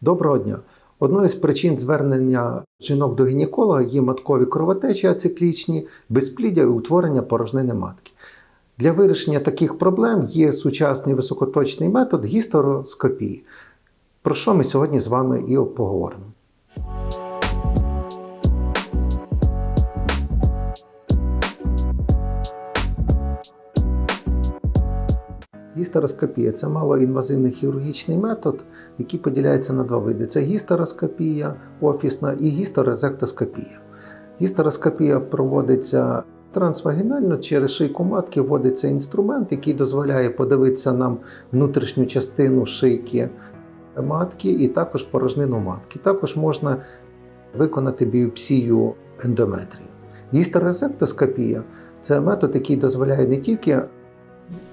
Доброго дня. Одною з причин звернення жінок до гінеколога є маткові кровотечі ациклічні, безпліддя і утворення порожнини матки. Для вирішення таких проблем є сучасний високоточний метод гістероскопії, про що ми сьогодні з вами і поговоримо. Гістероскопія це малоінвазивний хірургічний метод, який поділяється на два види: це гістероскопія офісна і гістерозектоскопія. Гістероскопія проводиться трансвагінально через шийку матки вводиться інструмент, який дозволяє подивитися нам внутрішню частину шийки матки і також порожнину матки. Також можна виконати біопсію ендометрію. Гістерозектоскопія це метод, який дозволяє не тільки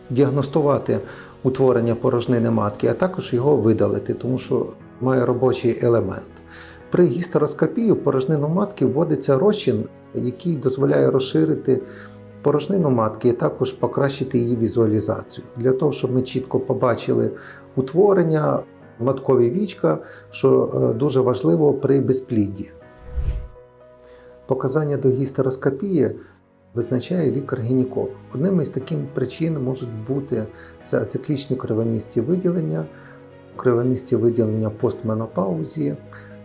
діагностувати утворення порожнини матки, а також його видалити, тому що має робочий елемент. При гістероскопії в порожнину матки вводиться розчин, який дозволяє розширити порожнину матки і також покращити її візуалізацію. Для того, щоб ми чітко побачили утворення маткові вічка, що е, дуже важливо при безплідді. Показання до гістероскопії визначає лікар-гінеколог. Одним із таких причин можуть бути це ациклічні кровянисті виділення, кровянисті виділення постменопаузі,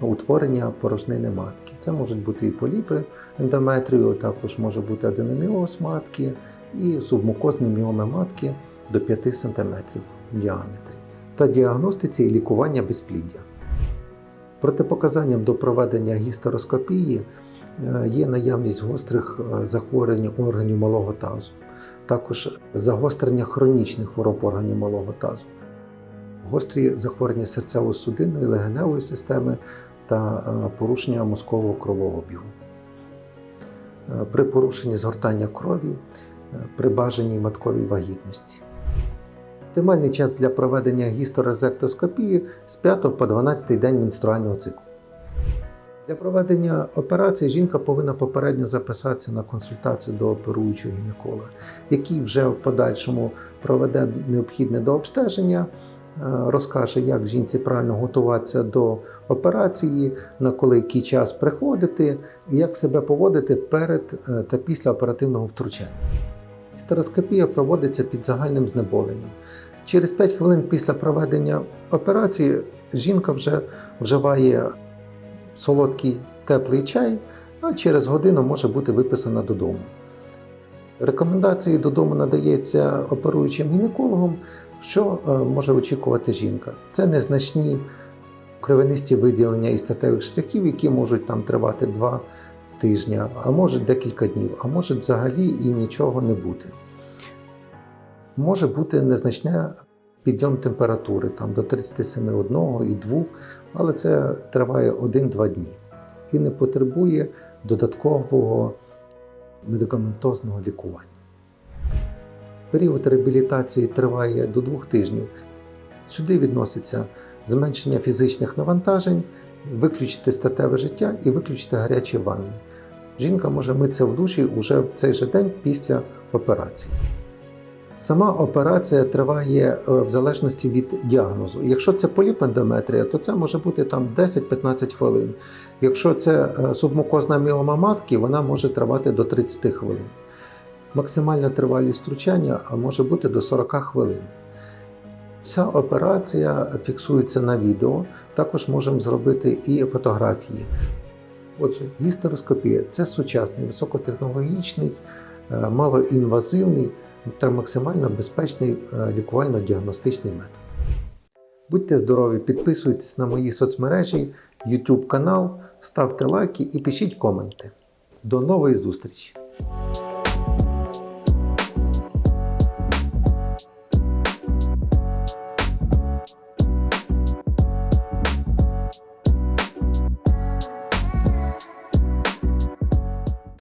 утворення порожнини матки. Це можуть бути і поліпи ендометрію, також може бути аденоміоз матки і субмукозні міоми матки до 5 см в діаметрі та діагностиці і лікування безпліддя. Протипоказанням до проведення гістероскопії є наявність гострих е, захворювань органів малого тазу, також загострення хронічних хвороб органів малого тазу, гострі захворювання серцево-судинної, легеневої системи та е, порушення мозкового кровообігу. Е, При порушенні згортання крові, е, при бажаній матковій вагітності. Оптимальний час для проведення гісторезектоскопії з 5 по 12 день менструального циклу. Для проведення операції жінка повинна попередньо записатися на консультацію до оперуючого гінеколога, який вже в подальшому проведе необхідне до обстеження, е, розкаже, як жінці правильно готуватися до операції, на коли який час приходити, і як себе поводити перед е, та після оперативного втручання. Гістероскопія проводиться під загальним знеболенням. Через 5 хвилин після проведення операції жінка вже вживає солодкий теплий чай, а через годину може бути виписана додому. Рекомендації додому надається оперуючим гінекологом, що е, може очікувати жінка. Це незначні кровянисті виділення із статевих шляхів, які можуть там тривати 2 тижні, а може декілька днів, а може взагалі і нічого не бути. Може бути незначне підйом температури там, до 37,1 і 2, але це триває 1-2 дні і не потребує додаткового медикаментозного лікування. Період реабілітації триває до 2 тижнів. Сюди відноситься зменшення фізичних навантажень, виключити статеве життя і виключити гарячі ванни. Жінка може митися в душі уже в цей же день після операції. Сама операція триває е, в залежності від діагнозу. Якщо це поліпендометрія, то це може бути там 10-15 хвилин. Якщо це е, субмукозна міома матки, вона може тривати до 30 хвилин. Максимальна тривалість втручання може бути до 40 хвилин. Вся операція фіксується на відео, також можемо зробити і фотографії. Отже, гістероскопія це сучасний, високотехнологічний, е, малоінвазивний та максимально безпечний е, лікувально-діагностичний метод. Будьте здорові, підписуйтесь на мої соцмережі, YouTube канал, ставте лайки і пишіть коменти. До нової зустрічі!